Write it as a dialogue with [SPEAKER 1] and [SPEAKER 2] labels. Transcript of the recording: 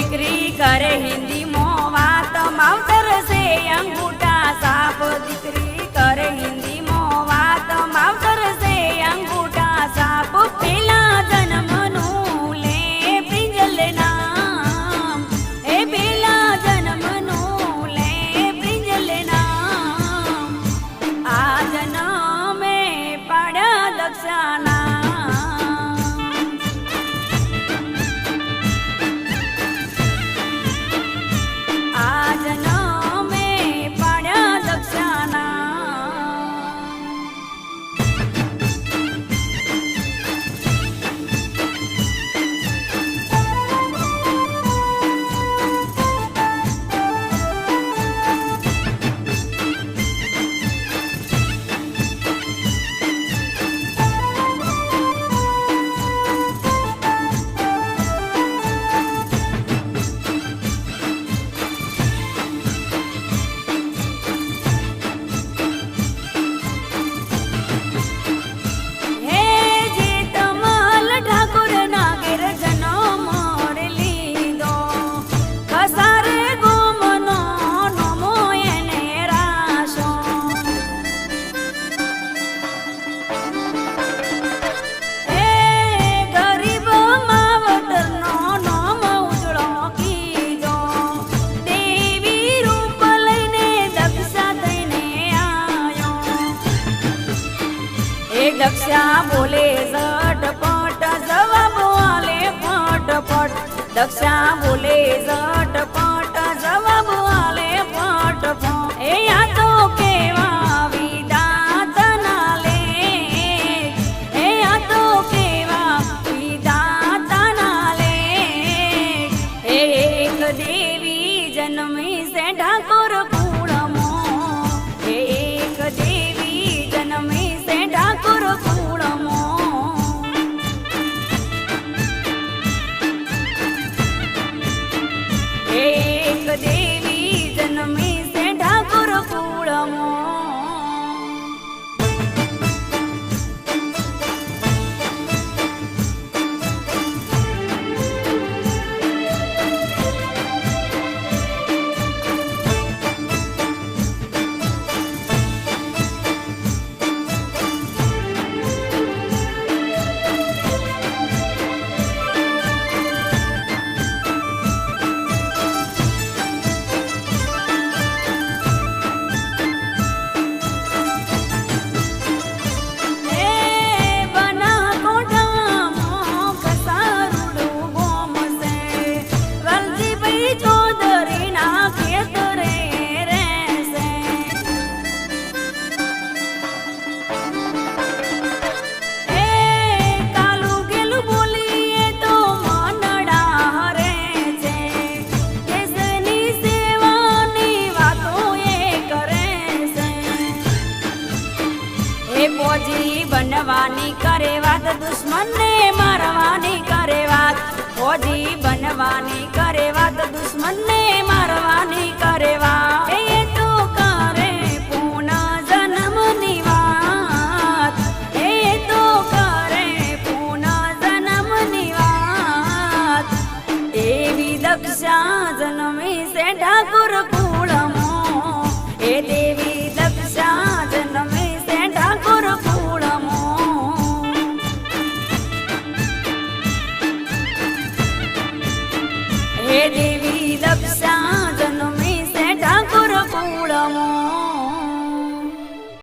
[SPEAKER 1] દીકરી કરે હિન્દીમાં વાત માવતર છે અંગૂઠા. દક્ષા બોલે ઝટપટ જવા બોલે ફટફટ. દક્ષા બોલે ઝટપટ જવા બોલે ફટફટ. એ આ તો કેવા વિદાતના લે. એ આ તો કેવા વિદાતના લે. એક દેવી જન્મી સે ઠાકોર ஒரு கூளமோ હે દેવી દક્ષા